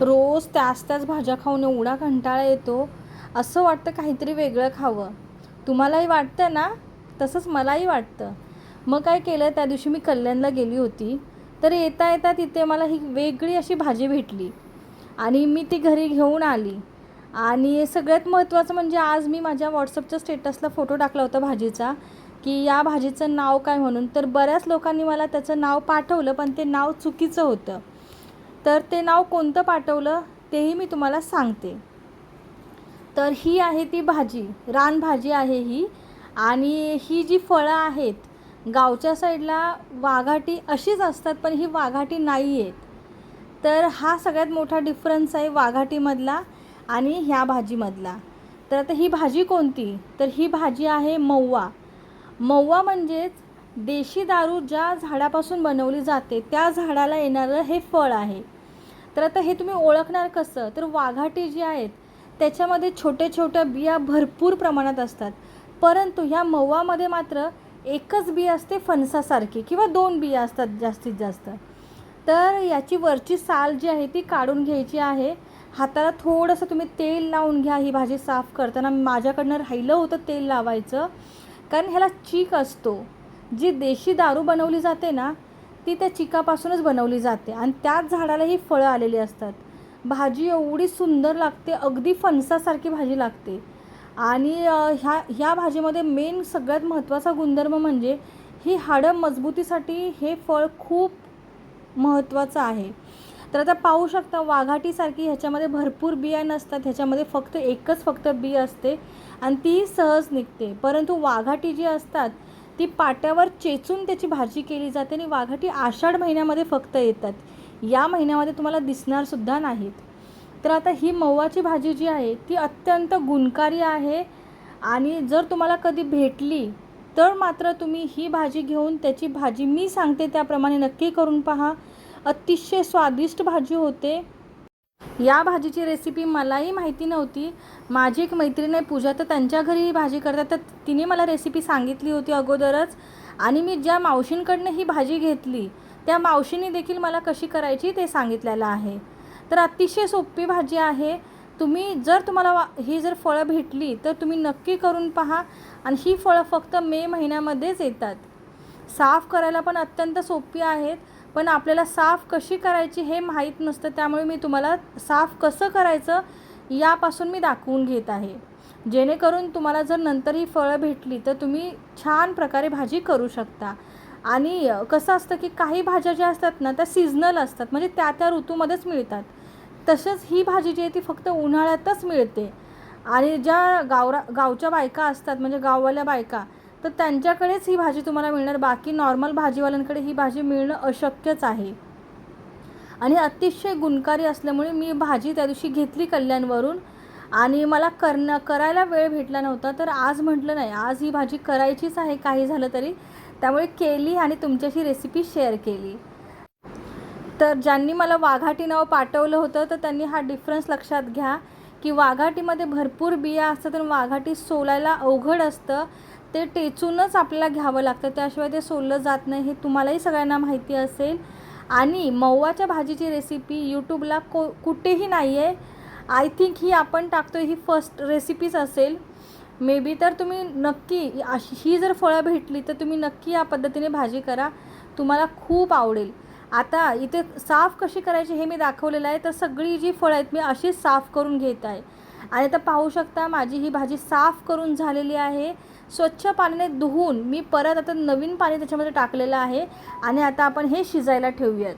रोज त्याच त्याच भाज्या खाऊन एवढा कंटाळा येतो असं वाटतं काहीतरी वेगळं खावं. तुम्हालाही वाटतं ना? तसंच मलाही वाटतं. मग काय केलं त्या दिवशी मी कल्याणला गेली होती. तर येता येता तिथे मला ही वेगळी अशी भाजी भेटली. आणि मी ती घरी घेऊन आली. आणि सगळ्यात महत्त्वाचं म्हणजे आज मी माझ्या व्हॉट्सअपच्या स्टेटसला फोटो टाकला होता भाजीचा की या भाजीचं नाव काय म्हणून. तर बऱ्याच लोकांनी मला त्याचं नाव पाठवलं पण ते नाव चुकीचं होतं. तर ते नाव कोणतं पाठवलं तेही मी तुम्हाला सांगते. तर ही आहे ती भाजी रानभाजी आहे ही. आणि ही जी फळं आहेत गावच्या साईडला वाघाटी अशीच असतात पण ही वाघाटी नाही आहेत तर हा सगळ्यात मोठा डिफरन्स आहे वाघाटीमधला आणि ह्या भाजीमधला. तर आता ही भाजी कोणती? तर ही भाजी आहे मव्वा मव्वा म्हणजेच देशी दारू ज्या झाडापासून बनवली जाते त्या झाडाला येणारं हे फळ आहे. तर आता हे तुम्ही ओळखणार कसं? तर वाघाटी जी आहेत त्याच्यामध्ये छोटे छोट्या बिया भरपूर प्रमाणात असतात. परंतु ह्या मऊमध्ये मात्र एकच बी असते फणसासारखी किंवा दोन बिया असतात जास्तीत जास्त. तर याची वरची साल जी आहे ती काढून घ्यायची आहे. हाताला थोडंसं तुम्ही तेल लावून घ्या ही भाजी साफ करताना. माझ्याकडनं राहिलं होतं तेल लावायचं. कारण ह्याला चीक असतो. जी देशी दारू बनवली जाते ना ती त्या चिकापासूनच बनवली जाते आणि त्याच झाडाला ही फळं आलेली असतात. भाजी एवढी सुंदर लागते अगदी फणसासारखी भाजी लागते. आणि ह्या ह्या भाजीमध्ये मेन सगळ्यात महत्त्वाचा गुणधर्म म्हणजे ही हाडं मजबूतीसाठी हे फळ खूप महत्त्वाचं आहे. तर आता पाहू शकता वाघाटीसारखी ह्याच्यामध्ये भरपूर बिया नसतात ह्याच्यामध्ये फक्त एकच फक्त बी असते आणि ती सहज निघते. परंतु वाघाटी जी असतात ती पाट्यावर चेचून त्याची भाजी केली जाते आणि वाघाटी आषाढ महिन्यामध्ये फक्त येतात. या महिन्यामध्ये तुम्हाला दिसणारसुद्धा नाहीत. तर आता ही मव्वाची भाजी जी आहे ती अत्यंत गुणकारी आहे आणि जर तुम्हाला कधी भेटली तर मात्र तुम्ही ही भाजी घेऊन त्याची भाजी मी सांगते त्याप्रमाणे नक्की करून पहा. अतिशय स्वादिष्ट भाजी होते. या भाजीची रेसिपी मलाही माहिती नव्हती. माझी एक मैत्रीण आहे पूजा तर त्यांच्या घरी ही भाजी करतात. तर तिने मला रेसिपी सांगितली होती अगोदरच. आणि मी ज्या मावशींकडनं ही भाजी घेतली त्या मावशीने देखील मला कशी करायची ते सांगितलेलं आहे. तर अतिशय सोपी भाजी आहे. तुम्ही जर तुम्हाला वा ही जर फळं भेटली तर तुम्ही नक्की करून पहा. आणि ही फळं फक्त मे महिन्यामध्येच येतात. साफ करायला पण अत्यंत सोपी आहेत. पण आपल्याला साफ कशी करायची हे माहीत नसतं त्यामुळे मी तुम्हाला साफ कसं करायचं यापासून मी दाखवून घेत आहे. जेणेकरून तुम्हाला जर नंतर ही फळं भेटली तर तुम्ही छान प्रकारे भाजी करू शकता. आणि कसं असतं की काही भाज्या ज्या असतात ना त्या सीझनल असतात म्हणजे त्या त्या ऋतूमध्येच मिळतात. तसंच ही भाजी जी आहे ती फक्त उन्हाळ्यातच मिळते. आणि ज्या गावरा गावच्या बायका असतात म्हणजे गाववाल्या बायका तर त्यांच्याकडेच ही भाजी तुम्हाला मिळणार. बाकी नॉर्मल भाजीवाल्यांकडे ही भाजी मिळणं अशक्यच आहे. आणि अतिशय गुणकारी असल्यामुळे मी भाजी त्या दिवशी घेतली कल्याणवरून. आणि मला करणं करायला वेळ भेटला नव्हता तर आज म्हटलं नाही. आज ही भाजी करायचीच आहे काही झालं तरी. त्यामुळे केली आणि तुमच्याशी रेसिपी शेअर केली. तर ज्यांनी मला वाघाटी नाव पाठवलं होतं तर त्यांनी हा डिफरन्स लक्षात घ्या. की वाघाटीमध्ये भरपूर बिया असतात तर वाघाटी सोलायला अवघड असतं. ते टेचूनच आपल्याला घ्यावं लागतं. त्याशिवाय ते सोललं जात नाही हे तुम्हालाही सगळ्यांना माहिती असेल. आणि मऊवाच्या भाजीची रेसिपी यूट्यूबला को कुठेही नाही आहे आय थिंक ही आपण टाकतो ही फर्स्ट रेसिपीच असेल. मे बी तर तुम्ही नक्की अशी ही जर फळं भेटली तर तुम्ही नक्की या पद्धतीने भाजी करा. तुम्हाला खूप आवडेल. आता इथे साफ कशी करायची हे मी दाखवलेलं आहे. तर सगळी जी फळं आहेत मी अशीच साफ करून घेत आहे. आणि आता पाहू शकता माझी ही भाजी साफ करून झालेली आहे. स्वच्छ पाण्याने धुवून मी परत आता नवीन पाणी त्याच्यामध्ये टाकलेलं आहे आणि आता आपण हे शिजायला ठेवूयात.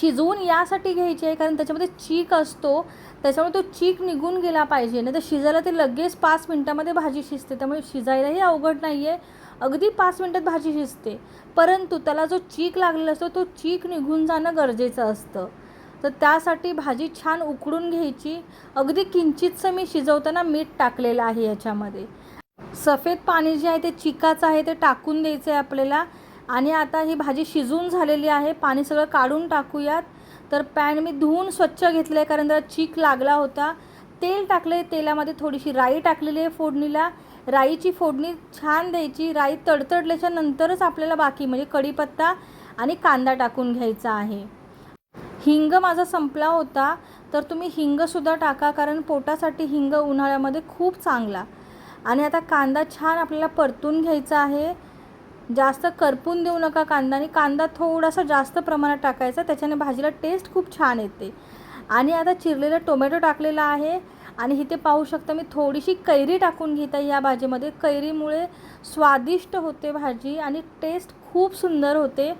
शिजवून यासाठी घ्यायची आहे कारण त्याच्यामध्ये चीक असतो. त्याच्यामुळे तो चीक निघून गेला पाहिजे. नाही तर शिजायला ते लगेच पाच मिनटामध्ये भाजी शिजते. त्यामुळे शिजायलाही अवघड नाही आहे अगदी पाच मिनटात भाजी शिजते. परंतु त्याला जो चीक लागलेला असतो तो चीक निघून जाणं गरजेचं असतं. तर त्यासाठी भाजी छान उकडून घ्यायची. अगदी किंचितसं मी शिजवताना मीठ टाकलेलं आहे याच्यामध्ये. सफेद पाणी जे आहे ते चिकाचं आहे ते टाकून द्यायचं आहे आपल्याला. आणि आता ही भाजी शिजून झालेली आहे. पाणी सगळं काढून टाकूयात. तर पॅन मी धुवून स्वच्छ घेतलं आहे कारण जरा चीक लागला होता. तेल टाकले तेलामध्ये थोडीशी राई टाकलेली आहे फोडणीला. राईची फोडणी छान द्यायची. राई तडतडल्याच्या नंतरच आपल्याला बाकी म्हणजे कढीपत्ता आणि कांदा टाकून घ्यायचा आहे. हिंग माझा संपला होता तर तुम्ही हिंगसुद्धा टाका कारण पोटासाठी हिंग उन्हाळ्यामध्ये खूप चांगला. आणि आता कांदा छान आपल्याला परतून घ्यायचा आहे. जास्त करपून देऊ नका कांदा आणि कांदा थोडासा जास्त प्रमाणात टाकायचा त्याच्याने भाजीला टेस्ट खूप छान येते. आणि आता चिरलेलं टोमॅटो टाकलेला आहे आणि इथे पाहू शकता मी थोडीशी कैरी टाकून घेत आहे या भाजीमध्ये. कैरीमुळे स्वादिष्ट होते भाजी आणि टेस्ट खूप सुंदर होते.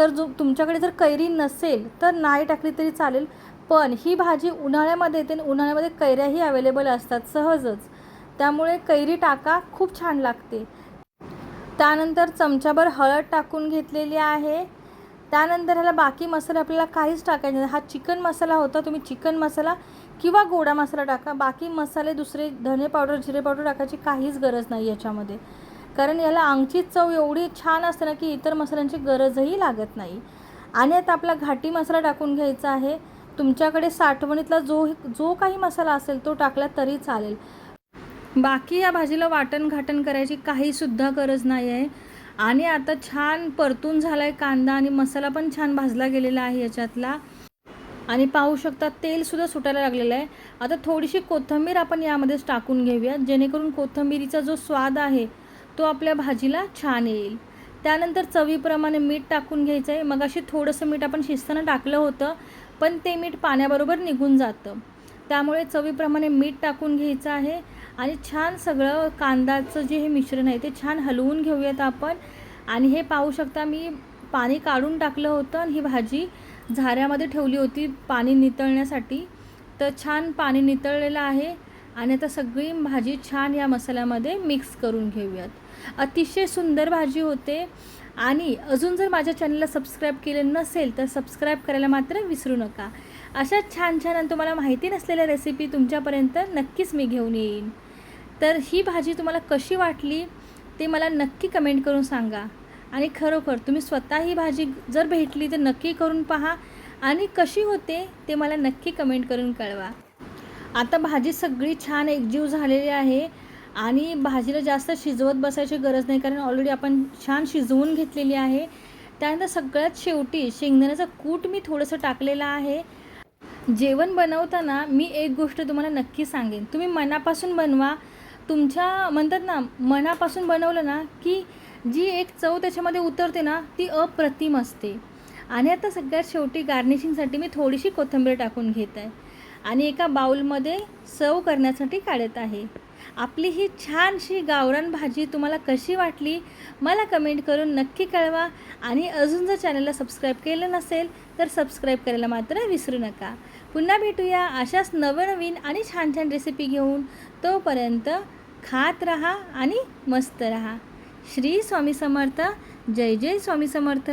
तर जो तुमच्याकडे जर कैरी नसेल तर नाही टाकली तरी चालेल. पण ही भाजी उन्हाळ्यामध्ये येते आणि उन्हाळ्यामध्ये कैऱ्याही अवेलेबल असतात सहजच. त्यामुळे कैरी टाका खूप छान लागते. त्यानंतर चमच्याभर हळद टाकून घेतलेली आहे. त्यानंतर ह्याला बाकी मसाले आपल्याला काहीच टाकायचे नाही. हा चिकन मसाला होता तुम्ही चिकन मसाला किंवा गोडा मसाला टाका. बाकी मसाले दुसरे धने पावडर जिरे पावडर टाकायची काहीच गरज नाही याच्यामध्ये. कारण याला अंगची चव एवढी छान असते ना की इतर मसाल्यांची गरजही लागत नाही. आणि आता आपला घाटी मसाला टाकून घ्यायचा आहे. तुमच्याकडे साठवणीतला जो जो काही मसाला असेल तो टाकला तरी चालेल. बाकी या भाजीला वाटण घाटण करायची काहीसुद्धा गरज नाही आहे. आणि आता छान परतून झाला आहे कांदा आणि मसाला पण छान भाजला गेलेला आहे याच्यातला. आणि पाहू शकता तेलसुद्धा सुटायला लागलेलं आहे. आता थोडीशी कोथिंबीर आपण यामध्येच टाकून घेऊया. जेणेकरून कोथिंबीरीचा जो स्वाद आहे तो आपल्या भाजीला छान येईल. त्यानंतर चवीप्रमाणे मीठ टाकून घ्यायचं आहे मग अशी थोडंसं मीठ आपण शिजताना टाकलं होतं पण ते मीठ पाण्याबरोबर निघून जातं. त्यामुळे चवीप्रमाणे मीठ टाकून घ्यायचं आहे आणि छान सगळं कांदाचं जे हे मिश्रण आहे ते छान हलवून घेऊयात आपण. आणि हे पाहू शकता मी पाणी काढून टाकलं होतं आणि ही भाजी झाऱ्यामध्ये ठेवली होती पाणी नितळण्यासाठी. तर छान पाणी नितळलेलं आहे आणि आता सगळी भाजी छान या मसाल्यामध्ये मिक्स करून घेऊयात. अतिशय सुंदर भाजी होते. आणि अजून जर माझ्या चॅनलला सबस्क्राईब केले नसेल तर सबस्क्राईब करायला मात्र विसरू नका. अशा छान छान आणि तुम्हाला माहिती नसलेल्या रेसिपी तुमच्यापर्यंत नक्कीच मी घेऊन येईन. तर ही भाजी तुम्हाला कशी वाटली ते मला नक्की कमेंट करून सांगा. आणि खरोखर तुम्ही स्वतः ही भाजी जर भेटली तर नक्की करून पहा. आणि कशी होते ते मला नक्की कमेंट करून कळवा. आता भाजी सगळी छान एकजीव झालेली आहे. आणि भाजीला जास्त शिजवत बसायची गरज नाही कारण ऑलरेडी आपण छान शिजवून घेतलेली आहे. त्यानंतर सगळ्यात शेवटी शेंगदाण्याचं कूट मी थोडंसं टाकलेलं आहे. जेवण बनवताना मी एक गोष्ट तुम्हाला नक्की सांगेन. तुम्ही मनापासून बनवा. तुमच्या म्हणतात ना मनापासून बनवलं ना की जी एक चव त्याच्यामध्ये उतरते ना ती अप्रतिम असते. आणि आता सगळ्यात शेवटी गार्निशिंगसाठी मी थोडीशी कोथिंबीर टाकून घेत आहे. आणि एका बाउलमध्ये सर्व करण्यासाठी काढत आहे. आपली ही छानशी गावरान भाजी तुम्हाला कशी वाटली मला कमेंट करून नक्की कळवा. आणि अजून जर चॅनलला सबस्क्राईब केलं नसेल तर सबस्क्राईब करायला मात्र विसरू नका. पुन्हा भेटूया अशाच नवनवीन आणि छान छान रेसिपी घेऊन. तोपर्यंत खात रहा आणि मस्त रहा. श्री स्वामी समर्थ. जय जय स्वामी समर्थ.